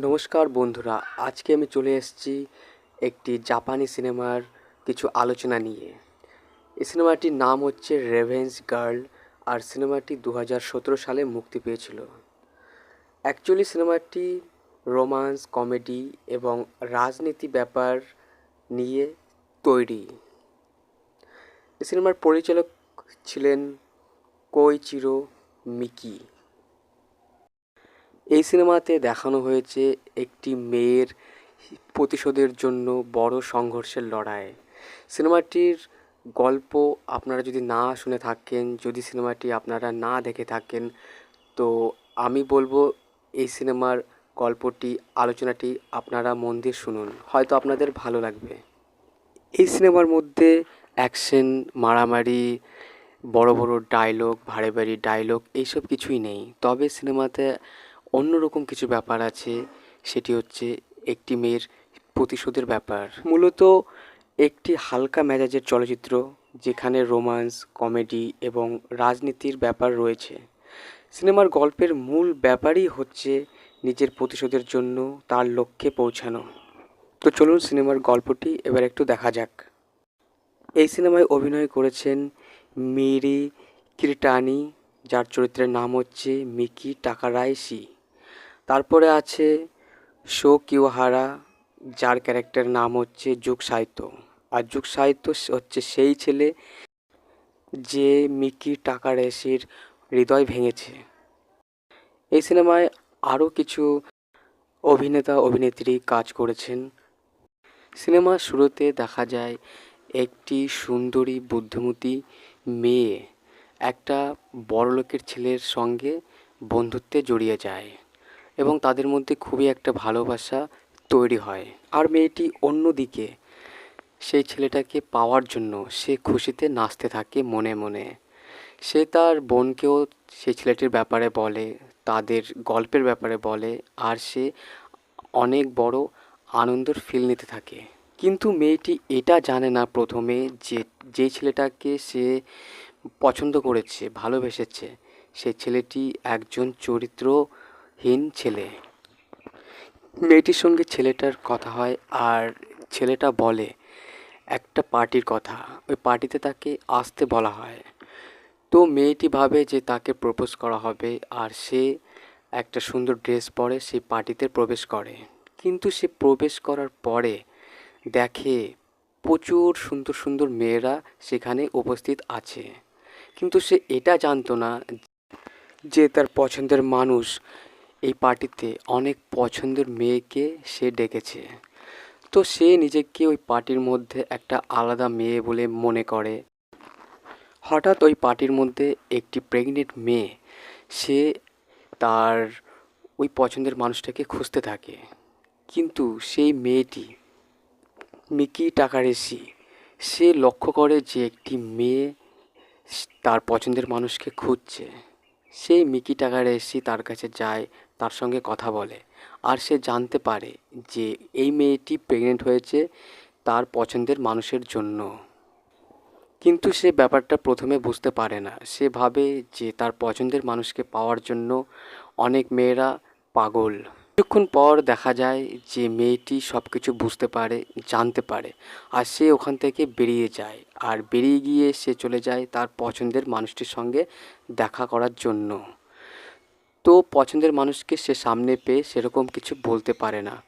নমস্কার বন্ধুরা, আজকে আমি চলে এসেছি একটি জাপানি সিনেমার কিছু আলোচনা নিয়ে। এই সিনেমাটির নাম হচ্ছে রেভেন্স গার্ল আর সিনেমাটি দু হাজার সতেরো সালে মুক্তি পেয়েছিল। অ্যাকচুয়ালি সিনেমাটি রোমান্স, কমেডি এবং রাজনীতি ব্যাপার নিয়ে তৈরি। এই সিনেমার পরিচালক ছিলেন কোইচিরো মিকি এই সিনেমাতে দেখানো হয়েছে একটি মেয়ের প্রতিশোধের জন্য বড় সংঘর্ষের লড়াই। সিনেমাটির গল্প আপনারা যদি না শুনে থাকেন, যদি সিনেমাটি আপনারা না দেখে থাকেন, তো আমি বলব এই সিনেমার গল্পটি, আলোচনাটি আপনারা মন দিয়ে শুনুন। হয়তো আপনাদের ভালো লাগবে। এই সিনেমার মধ্যে অ্যাকশন, মারামারি, বড় বড় ডায়লগ, ভারী ভারী ডায়লগ, এইসব কিছুই নেই। তবে সিনেমাতে অন্যরকম কিছু ব্যাপার আছে, সেটি হচ্ছে একটি মেয়ের প্রতিশোধের ব্যাপার। মূলত একটি হালকা মেজাজের চলচ্চিত্র, যেখানে রোমান্স, কমেডি এবং রাজনীতির ব্যাপার রয়েছে। সিনেমার গল্পের মূল ব্যাপারই হচ্ছে নিজের প্রতিশোধের জন্য তার লক্ষ্যে পৌঁছানো। তো চলুন সিনেমার গল্পটি এবার একটু দেখা যাক। এই সিনেমায় অভিনয় করেছেন মিরি কিরটানি, যার চরিত্রের নাম হচ্ছে মিকি টাকারাইশি। তারপরে আছে শো কিওহারা যার ক্যারেক্টার নাম হচ্ছে যুগ সাহিত্য। আর যুগ সাহিত্য হচ্ছে সেই ছেলে যে মিকি টাকারেসির হৃদয় ভেঙেছে। এই সিনেমায় আরও কিছু অভিনেতা, অভিনেত্রী কাজ করেছেন। সিনেমার শুরুতে দেখা যায় একটি সুন্দরী বুদ্ধিমতী মেয়ে একটা বড়লোকের ছেলের সঙ্গে বন্ধুত্বে জড়িয়ে যায়। এবং তাদের মধ্যে খুবই একটা ভালোবাসা তৈরি হয়। আর মেয়েটি অন্যদিকে সেই ছেলেটাকে পাওয়ার জন্য সে খুশিতে নাচতে থাকে মনে মনে। সে তার বোনকেও সেই ছেলেটির ব্যাপারে বলে, তাদের গল্পের ব্যাপারে বলে, আর সে অনেক বড় আনন্দর ফিল নিতে থাকে। কিন্তু মেয়েটি এটা জানে না প্রথমে যে যে ছেলেটাকে সে পছন্দ করেছে, ভালোবেসেছে, সে ছেলেটি একজন চরিত্রহীন ছেলে। মেয়েটির সঙ্গে ছেলেটার কথা হয় আর ছেলেটা বলে একটা পার্টির কথা। ওই পার্টিতে তাকে আসতে বলা হয়। তো মেয়েটি ভাবে যে তাকে প্রপোজ করা হবে আর সে একটা সুন্দর ড্রেস পরে সেই পার্টিতে প্রবেশ করে। কিন্তু সে প্রবেশ করার পরে দেখে প্রচুর সুন্দর সুন্দর মেয়েরা সেখানে উপস্থিত আছে। কিন্তু সে এটা জানতো না যে তার পছন্দের মানুষ এই পার্টিতে অনেক পছন্দের মেয়েকে সে ডেকেছে। তো সে নিজেকে ওই পার্টির মধ্যে একটা আলাদা মেয়ে বলে মনে করে। হঠাৎ ওই পার্টির মধ্যে একটি প্রেগনেন্ট মেয়ে, সে তার ওই পছন্দের মানুষটাকে খুঁজতে থাকে। কিন্তু সেই মেয়েটি, মিকি টাকারেসি, সে লক্ষ্য করে যে একটি মেয়ে তার পছন্দের মানুষকে খুঁজছে। সেই মিকি টাকারেসি তার কাছে যায় তার সঙ্গে কথা বলে। আর সে জানতে পারে যে এই মেয়েটি প্রেগনেন্ট হয়েছে তার পছন্দের মানুষের জন্য। কিন্তু সে ব্যাপারটা প্রথমে বুঝতে পারে না। সে ভাবে যে তার পছন্দের মানুষকে পাওয়ার জন্য অনেক মেয়েরা পাগল। কিছুক্ষণ পর দেখা যায় যে মেয়েটি সব কিছু বুঝতে পারে, জানতে পারে। আর সে ওখান থেকে বেরিয়ে যায়। আর বেরিয়ে গিয়ে সে চলে যায় তার পছন্দের মানুষটির সঙ্গে দেখা করার জন্য। তো পছন্দের মানুষকে সে সামনে পেয়ে সেরকম কিছু বলতে পারে না।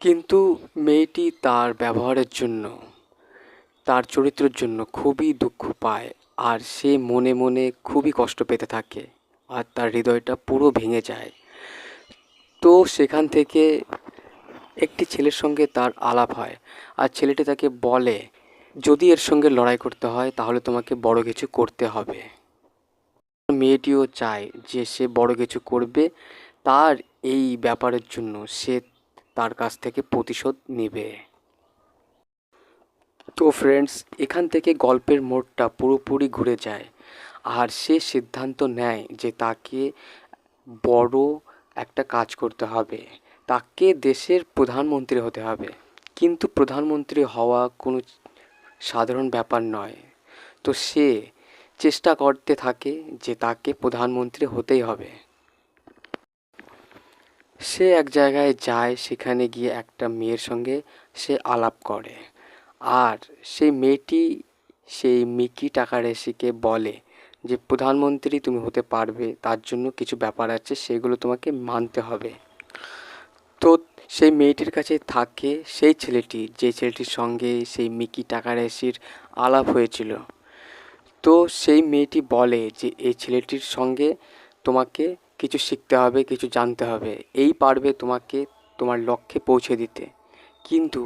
কিন্তু মেয়েটি তার ব্যবহারের জন্য, তার চরিত্রের জন্য খুবই দুঃখ পায় আর সে মনে মনে খুবই কষ্ট পেতে থাকে আর তার হৃদয়টা পুরো ভেঙে যায়। তো সেখান থেকে একটি ছেলের সঙ্গে তার আলাপ হয় আর ছেলেটি তাকে বলে, যদি এর সঙ্গে লড়াই করতে হয় তাহলে তোমাকে বড় কিছু করতে হবে। মেয়েটিও চায় যে সে বড় কিছু করবে তার এই ব্যাপারের জন্য সে তার কাছ থেকে প্রতিশোধ নেবে। তো ফ্রেন্ডস এখান থেকে গল্পের মোড়টা পুরোপুরি ঘুরে যায় আর সে সিদ্ধান্ত নেয় যে তাকে বড় একটা কাজ করতে হবে। তাকে দেশের প্রধানমন্ত্রী হতে হবে। কিন্তু প্রধানমন্ত্রী হওয়া কোনো সাধারণ ব্যাপার নয়। তো সে চেষ্টা করতে থাকে যে তাকে প্রধানমন্ত্রী হতেই হবে। সে এক জায়গায় যায়, সেখানে গিয়ে একটা মেয়ের সঙ্গে সে আলাপ করে। আর সেই মেয়েটি সেই মিকি টাকারেসিকে বলে যে, প্রধানমন্ত্রী, তুমি হতে পারবে, তার জন্য কিছু ব্যাপার আছে, সেগুলো তোমাকে মানতে হবে। তো সেই মেয়েটির কাছে থাকে সেই ছেলেটি, যে ছেলেটির সঙ্গে সেই মিকি টাকারেসির আলাপ হয়েছিল। তো সেই মেয়েটি বলে যে, এই ছেলেটির সঙ্গে তোমাকে কিছু শিখতে হবে, কিছু জানতে হবে। এই পারবে তোমাকে তোমার লক্ষ্যে পৌঁছে দিতে। কিন্তু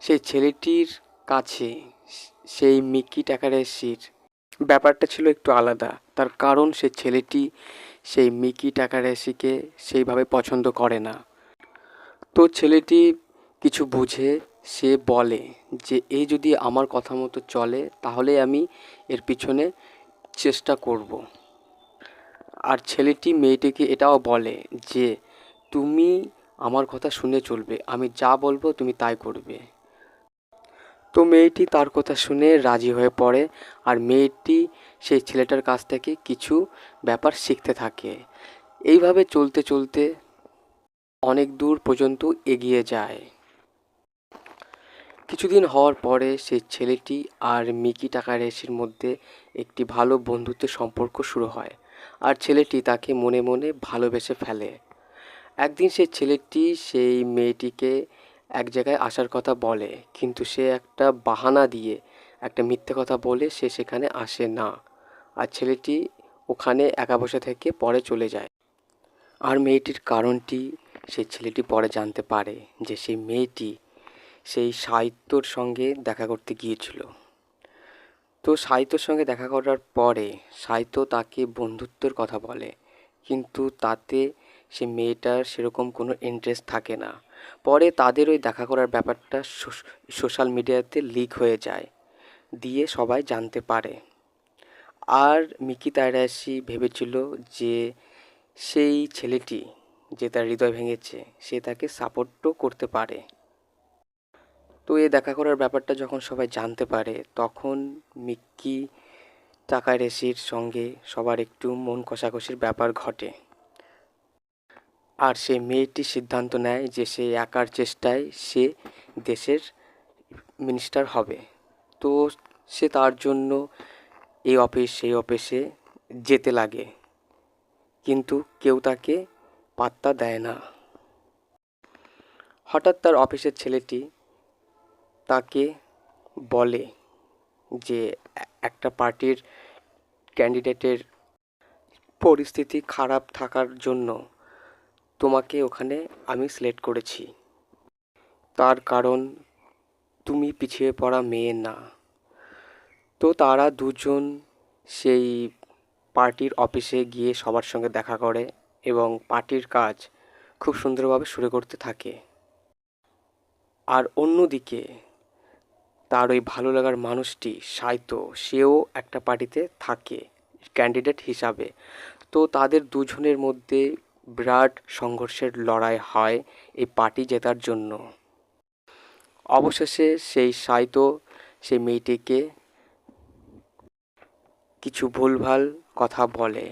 সেই ছেলেটির কাছে সেই মিকি টাকারেসির ব্যাপারটা ছিল একটু আলাদা। তার কারণ সে ছেলেটি সেই মিকি টাকারেসিকে সেইভাবে পছন্দ করে না। তো ছেলেটি কিছু বুঝে সে বলে যে, এই যদি আমার কথা মতো চলে, তাহলে আমি এর পিছনে চেষ্টা করব। আর ছেলেটি মেয়েটিকে এটাও বলে যে, তুমি আমার কথা শুনে চলবে, আমি যা বলব তুমি তাই করবে। তো মেয়েটি তার কথা শুনে রাজি হয়ে পড়ে আর মেয়েটি সেই ছেলেটার কাছ থেকে কিছু ব্যাপার শিখতে থাকে। এইভাবে চলতে চলতে অনেক দূর পর্যন্ত এগিয়ে যায়। কিছুদিন হওয়ার পরে সেই ছেলেটি আর মিকি টাকারেসির মধ্যে একটি ভালো বন্ধুত্বের সম্পর্ক শুরু হয় আর ছেলেটি তাকে মনে মনে ভালোবেসে ফেলে। একদিন সেই ছেলেটি সেই মেয়েটিকে এক জায়গায় আসার কথা বলে, কিন্তু সে একটা বাহানা দিয়ে একটা মিথ্যে কথা বলে সে সেখানে আসে না আর ছেলেটি ওখানে একা বসে থেকে পরে চলে যায়। আর মেয়েটির কারণটি সেই ছেলেটি পরে জানতে পারে যে সেই মেয়েটি সেই সাহিত্যর সঙ্গে দেখা করতে গিয়েছিল। তো সাহিত্যর সঙ্গে দেখা করার পরে সাহিত্য তাকে বন্ধুত্বের কথা বলে, কিন্তু তাতে সে মেয়েটার সেরকম কোনো ইন্টারেস্ট থাকে না। পরে তাদের ওই দেখা করার ব্যাপারটা সোশ্যাল মিডিয়াতে লিক হয়ে যায়, দিয়ে সবাই জানতে পারে। আর মিকি তাইরাসি ভেবেছিল যে সেই ছেলেটি যে তার হৃদয় ভেঙেছে, সে তাকে সাপোর্টও করতে পারে। তো এ দেখা করার ব্যাপারটা যখন সবাই জানতে পারে, তখন মিক্কি টাকারেসির সঙ্গে সবার একটু মন কষাকষির ব্যাপার ঘটে। আর সে মেয়েটি সিদ্ধান্ত নেয় যে সে একার চেষ্টায় সে দেশের মিনিস্টার হবে। তো সে তার জন্য এই অফিস, সেই অফিসে যেতে লাগে। কিন্তু কেউ তাকে পাত্তা দেয় না। হঠাৎ তার অফিসের ছেলেটি তাকে বলে যে একটা পার্টির ক্যান্ডিডেটের পরিস্থিতি খারাপ থাকার জন্য তোমাকে ওখানে আমি সিলেক্ট করেছি। তার কারণ তুমি পিছিয়ে পড়া মেয়ে না। তো তারা দুজন সেই পার্টির অফিসে গিয়ে সবার সঙ্গে দেখা করে এবং পার্টির কাজ খুব সুন্দরভাবে শুরু করতে থাকে। আর অন্যদিকে তার ওই ভালো লাগার মানুষটি সাহিত্য সেও একটা পার্টিতে থাকে ক্যান্ডিডেট হিসাবে। তো তাদের দুজনের মধ্যে বিরাট সংঘর্ষের লড়াই হয় এই পার্টি জেতার জন্য। অবশেষে সেই সাইতো, সেই মেয়েটিকে কিছু ভুলভাল কথা বলে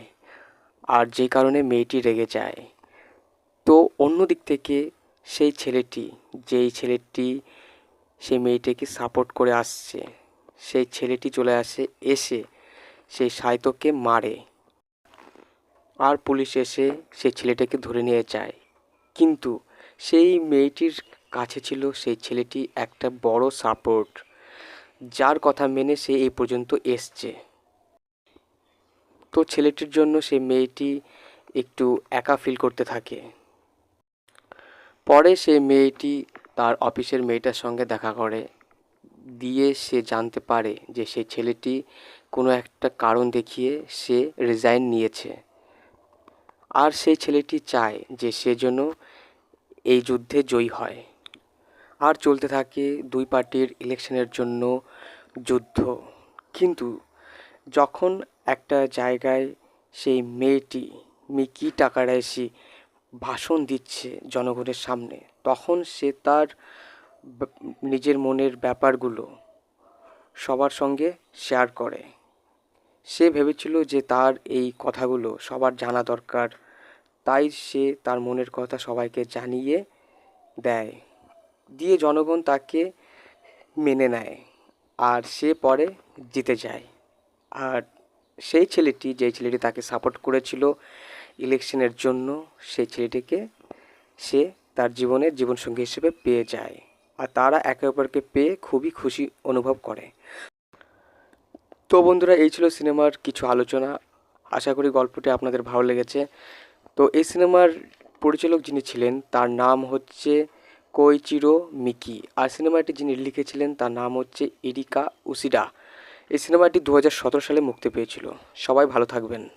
আর যে কারণে মেয়েটি রেগে যায়। তো অন্য দিক থেকে সেই ছেলেটি, যেই ছেলেটি সেই মেয়েটিকে সাপোর্ট করে আসছে। সেই ছেলেটি চলে আসে, এসে সেই সাহিত্যকে মারে। আর পুলিশ এসে সেই ছেলেটাকে ধরে নিয়ে যায়। কিন্তু সেই মেয়েটির কাছে ছিল সেই ছেলেটি একটা বড় সাপোর্ট যার কথা মেনে সে এই পর্যন্ত এসছে। তো ছেলেটির জন্য সেই মেয়েটি একটু একা ফিল করতে থাকে। পরে সেই মেয়েটি তার অফিসের মেয়েটার সঙ্গে দেখা করে। দিয়ে সে জানতে পারে যে সেই ছেলেটি কোনো একটা কারণ দেখিয়ে সে রিজাইন নিয়েছে। আর সেই ছেলেটি চায় যে সে যেন এই যুদ্ধে জয়ী হয়। আর চলতে থাকে দুই পার্টির ইলেকশনের জন্য যুদ্ধ। কিন্তু যখন একটা জায়গায় সেই মেয়েটি মিকি টাকারাইসি ভাষণ দিচ্ছে জনগণের সামনে, তখন সে তার নিজের মনের ব্যাপারগুলো সবার সঙ্গে শেয়ার করে। সে ভেবেছিল যে তার এই কথাগুলো সবার জানা দরকার, তাই সে তার মনের কথা সবাইকে জানিয়ে দেয়। দিয়ে জনগণ তাকে মেনে নেয় আর সে পরে জিতে যায়। আর সেই ছেলেটি যেই ছেলেটি তাকে সাপোর্ট করেছিল ইলেকশনের জন্য সেই ছেলেটিকে সে তার জীবনের জীবনসঙ্গী হিসেবে পেয়ে যায়। আর তারা একে অপরকে পেয়ে খুবই খুশি অনুভব করে। তো বন্ধুরা, এই ছিল সিনেমার কিছু আলোচনা। আশা করি গল্পটি আপনাদের ভালো লেগেছে। তো এই সিনেমার পরিচালক যিনি ছিলেন, তার নাম হচ্ছে কোইচিরো মিকি। আর সিনেমাটি যিনি লিখেছিলেন, তার নাম হচ্ছে ইরিকা উসিডা এই সিনেমাটি দু হাজার সতেরো সালে মুক্তি পেয়েছিল। সবাই ভালো থাকবেন।